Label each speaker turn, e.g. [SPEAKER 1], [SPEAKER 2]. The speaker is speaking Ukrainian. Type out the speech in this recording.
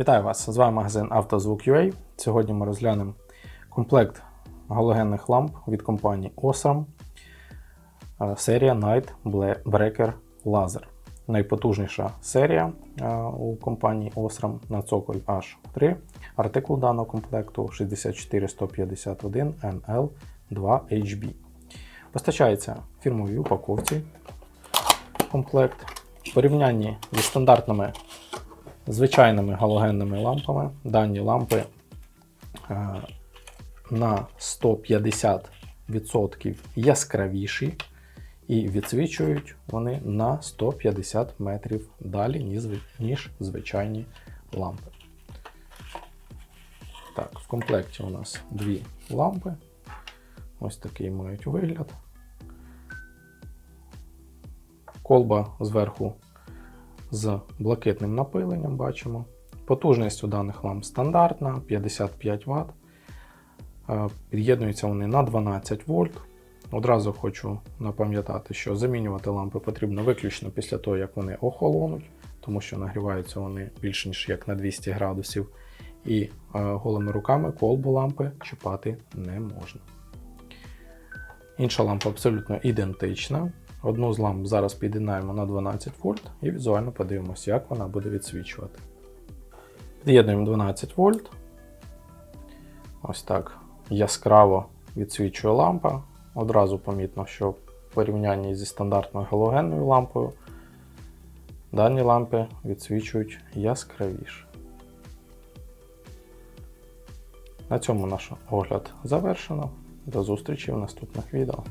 [SPEAKER 1] Вітаю вас! З вами магазин «Автозвук.UA». Сьогодні ми розглянемо комплект галогенних ламп від компанії Osram. Е, Серія Night Breaker Laser. Найпотужніша серія е, у компанії Osram на цоколь H3. Артикул даного комплекту 64151 NL2HB. Постачається в фірмовій упаковці комплект. В порівнянні зі стандартними звичайними галогенними лампами. Дані лампи е, на 150% яскравіші і відсвічують вони на 150 метрів далі, ніж, звичайні лампи. Так, в комплекті у нас дві лампи. Ось такий мають вигляд. Колба зверху з блакитним напиленням бачимо. Потужність у даних ламп стандартна 55 Вт. Е, Під'єднуються вони на 12 вольт. Одразу хочу напам'ятати, що замінювати лампи потрібно виключно після того, як вони охолонуть, тому що нагріваються вони більше ніж як на 200 градусів. І е, голими руками колбу лампи чіпати не можна. Інша лампа абсолютно ідентична. Одну з ламп зараз під'єднаємо на 12 вольт і візуально подивимося, як вона буде відсвічувати. Під'єднуємо 12 вольт. Ось так яскраво відсвічує лампа. Одразу помітно, що в порівнянні зі стандартною галогенною лампою дані лампи відсвічують яскравіше. На цьому наш огляд завершено. До зустрічі в наступних відео.